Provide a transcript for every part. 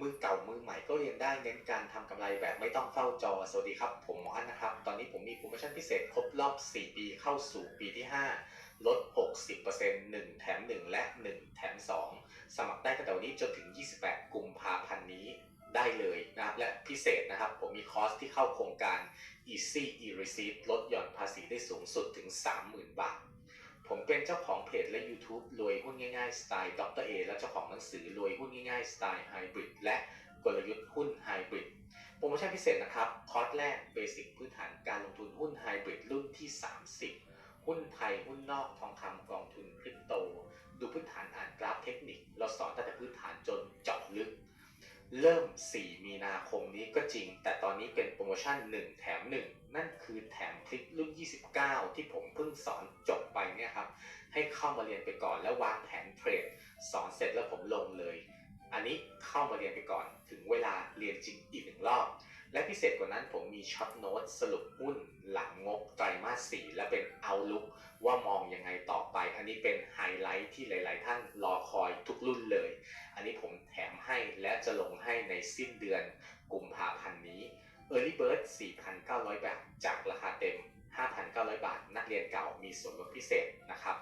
มือเก่ามือใหม่ก็เรียนได้เน้นการทำกำไรแบบไม่ต้องเฝ้าจอ สวัสดีครับ ผมหมออันนะครับ ตอนนี้ผมมีโปรโมชั่นพิเศษครบรอบ 4 ปีเข้าสู่ปีที่ 5 ลด 60% 1 แถม 1 และ 1 แถม 2 สมัครได้ตั้งแต่วันนี้จนถึง 28 กุมภาพันธ์นี้ได้เลยนะครับ และพิเศษนะครับ ผมมีคอร์สที่เข้าโครงการ Easy e-receipt ลดหย่อนภาษีได้สูงสุดถึง 30,000 บาท ผมเป็นเจ้าของเพจและ YouTube รวยหุ้นง่ายๆสไตล์ดรเอและเจ้าของหนังสือรวยหุ้นง่ายๆสไตล์ไฮบริดและกลยุทธ์หุ้นไฮบริดโปรโมชั่นพิเศษนะครับ คอร์สแรกเบสิกพื้นฐานการลงทุนหุ้นไฮบริดรุ่นที่ 30 หุ้นไทย หุ้นนอกทองคำกองทุนคริปโต ดูพื้นฐานอ่านกราฟเทคนิค เราสอนตั้งแต่พื้นฐานจนเจาะลึก เริ่ม 4 มีนาคมนี้ก็จริง แต่ตอนนี้เป็นโปรโมชั่น 1 แถม 1 นั่นคือแถมคลิปรุ่น 29 ที่ผมเพิ่งสอนจบไปเนี่ยครับ ให้เข้ามาเรียนไปก่อนแล้ววางแผนเทรด สอนเสร็จแล้วผมลงเลย อันนี้เข้ามาเรียนไปก่อน ถึงเวลาเรียนจริงอีกหนึ่งรอบ และพิเศษกว่านั้นผมมีช็อตโน้ตสรุปหุ้นหลังงบไตรมาส 4 และเป็นเอาลุกว่ามองยังไงต่อไป อันนี้เป็นไฮไลท์ที่หลาย ๆ ท่านรอคอยทุกรุ่นเลย อันนี้ผมแถม ให้และจะลงให้ในสิ้นเดือนกุมภาพันธ์นี้ Early Bird 4,900 บาท จากราคาเต็ม 5,900 บาท นักเรียนเก่ามีส่วนลดพิเศษนะครับ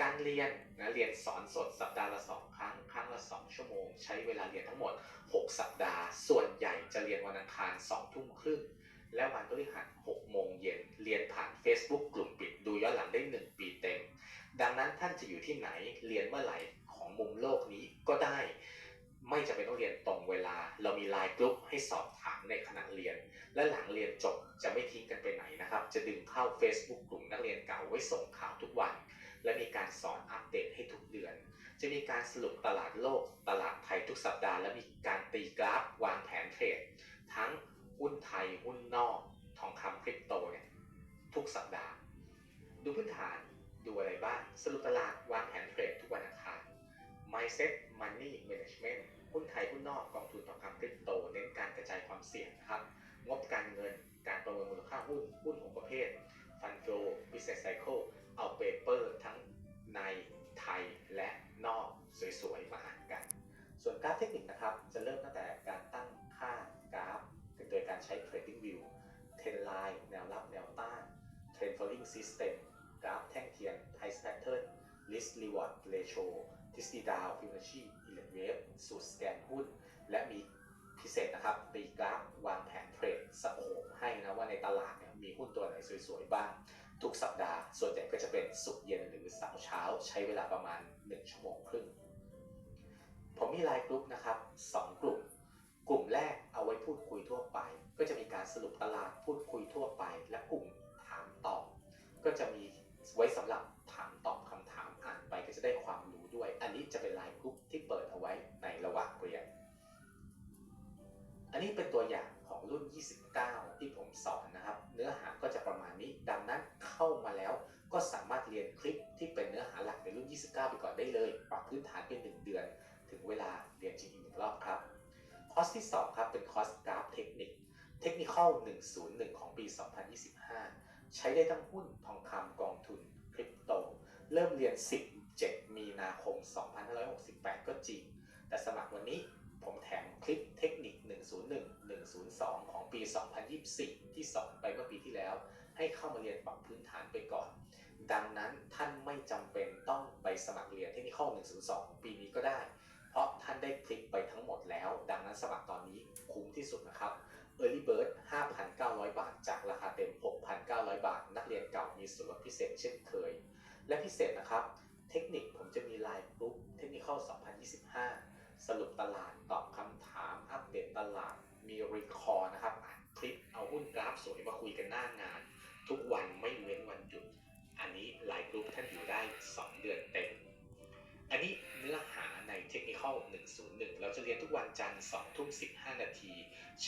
การเรียนนะเรียนสอนสดสัปดาห์ละ 2 ครั้ง ครั้งละ 2 ชั่วโมง ใช้เวลาเรียนทั้งหมด 6 สัปดาห์ ส่วนใหญ่จะเรียนวันอังคาร 2 ทุ่มครึ่งและวันพฤหัส6โมงเย็น เรียนผ่าน Facebook กลุ่มปิด ดูย้อนหลังได้ 1 ปีเต็ม ดังนั้นท่านจะอยู่ที่ไหน เรียนเมื่อไหร่ ลน์กให้สอบถามในขณะเรียน และหลังเรียนจบจะไม่ทิ้งกันไปไหนนะครับ จะดึงเข้า Facebook กลุ่มนักเรียนเก่าไว้ส่งข่าวทุกวัน และมีการสอนอัปเดตให้ทุกเดือน จะมีการสรุปตลาดโลก ตลาดไทยทุกสัปดาห์ และมีการตีกราฟวางแผนเทรดทั้งหุ้นไทยหุ้นนอก ทองคำคริปโตเนี่ยทุกสัปดาห์ ดูพื้นฐานดูอะไรบ้างสรุปตลาดวางแผนเทรดทุกวันอังคาร Mindset Money Management หุ้นไทยหุ้นนอกกองทุนทองคำคริปโตเน้นการกระจายความเสี่ยงนะครับ งบการเงินการประเมินมูลค่าหุ้นหุ้นของประเภท Fund Flow Business Cycle เอาเปเปอร์ทั้งในไทยและนอกสวยๆ มาอ่านกัน ส่วนกราฟเทคนิคนะครับ จะเริ่มตั้งแต่การตั้งค่ากราฟโดยการใช้ Trading View เทรนไลน์แนวรับแนวต้าน Trend Following System กราฟแท่งเทียน Price Pattern Risk Reward Ratio ทฤษฎีดาวฟิ b o n a c c i อิเลเวฟสูตรสแกนหุ้น และมีพิเศษนะครับตีกราฟวางแผนเทรดสโคปให้นะว่าในตลาดเนี่ยมีหุ้นตัวไหนสวยๆบ้าง ทุกสัปดาห์ ส่วนใหญ่ก็จะเป็นสุกเย็นหรือเสาร์เช้า ใช้เวลาประมาณ 1 ชั่วโมงครึ่ง ผมมีไลน์กลุ่มนะครับ 2 กลุ่ม กลุ่มแรกเอาไว้พูดคุยทั่วไป ก็จะมีการสรุปตลาดพูดคุยทั่วไป และกลุ่มถามตอบก็จะมีไว้สำหรับ ไปก่อนได้เลย ปรับพื้นฐานเป็น 1 เดือน ถึงเวลาเรียนจริงอีกหนึ่งรอบครับ คอร์สที่ 2 ครับ เป็นคอร์สกราฟเทคนิคเทคนิค101 ของปี 2025 ใช้ได้ทั้งหุ้นทองคำกองทุนคริปโต เริ่มเรียน 17 มีนาคม 2568 ก็จริง แต่สมัครวันนี้ผมแถมคลิปเทคนิค 101 102 ของปี 2024 ที่สอนไปเมื่อปีที่แล้ว ให้เข้ามาเรียนปรับพื้นฐานไปก่อน ดังนั้นท่านไม่จำเป็นต้องไปสมัครเรียนเทคนิค102ของปีนี้ก็ได้ เพราะท่านได้คลิกไปทั้งหมดแล้ว ดังนั้นสมัครตอนนี้คุ้มที่สุดนะครับ Early Bird 5,900 บาท จากราคาเต็ม 6,900 บาท นักเรียนเก่ามีส่วนลดพิเศษเช่นเคย และพิเศษนะครับ เทคนิค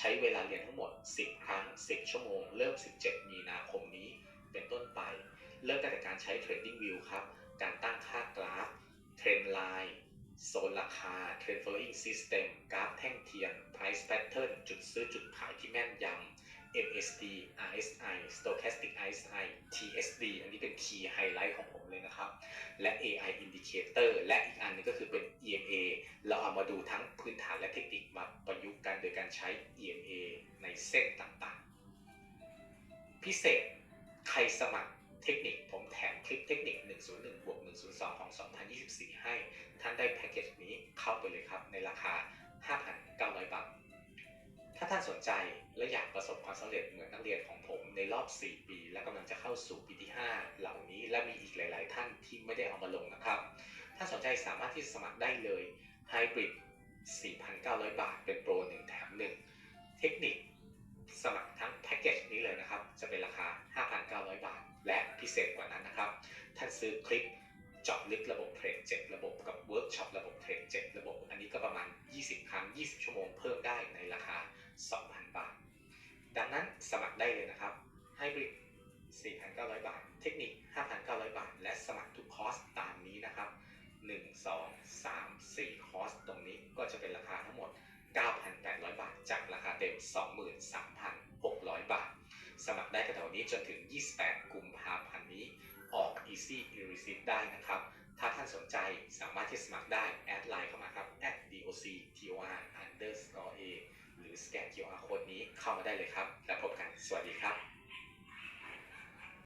ช้เวลาเรียนทั้งหมด 10 ครั้ง 10 ชั่วโมง เริ่ม 17 มีนาคมนี้ เป็นต้นไป เริ่มตั้งแต่การใช้ Trading View ครับ การตั้งค่ากราฟ Trend Line โซนราคา Trend Following System กราฟแท่งเทียน Price Pattern จุดซื้อจุดขายที่แม่นยำ MSD RSI Stochastic RSI TSD อันนี้เป็น Key Highlight ของผมเลยนะครับ และ AI Indicator และอีกอันหนึงก็คือเป็น EMA เราเอามาดูทั้งพื้นฐานและเทคนิคมาประยุกต์กันโดยการใช้ e เส้นต่างๆ พิเศษใครสมัครเทคนิคผมแถมคลิปเทคนิค 101บวก102 ของ 2024 ให้ ท่านได้แพ็กเกจนี้เข้าไปเลยครับ ในราคา 5,900 บาท ถ้าท่านสนใจและอยากประสบความสำเร็จเหมือนนักเรียนของผมในรอบ 4 ปี และกำลังจะเข้าสู่ปีที่ 5 เหล่านี้และมีอีกหลาย ๆ ท่านที่ไม่ได้เอามาลงนะครับ ถ้าสนใจสามารถที่จะสมัครได้เลย Hybrid 4,900 บาท เป็นโปร 1 แถม 1 เทคนิค สมัครทั้งแพ็กเกจนี้เลยนะครับ จะเป็นราคา 5,900 บาท และพิเศษกว่านั้นนะครับ ท่านซื้อคลิปเจาะลึกระบบเทรด7ระบบกับเวิร์กช็อประบบเทรด7ระบบ อันนี้ก็ประมาณ 20 ครั้ง 20 ชั่วโมงเพิ่มได้ในราคา 2,000 บาท ดังนั้นสมัครได้เลยนะครับ Hybrid 4,900 บาท เทคนิค 5,900 บาท และสมัครทุกคอร์สตามนี้นะครับ 1 2 3 4 คอร์สตรงนี้ก็จะเป็นราคาทั้งหมด 9,800 บาท จากราคาเต็ม จนถึง 28 กุมภาพันธ์นี้ ออก Easy e r e c e i p t ได้นะครับ ถ้าท่านสนใจสามารถที่สมัครได้ แอดไลน์เข้ามาครับ doc tor underscore a หรือสแกน QR code นี้เข้ามาได้เลยครับ แล้วพบกัน สวัสดีครับ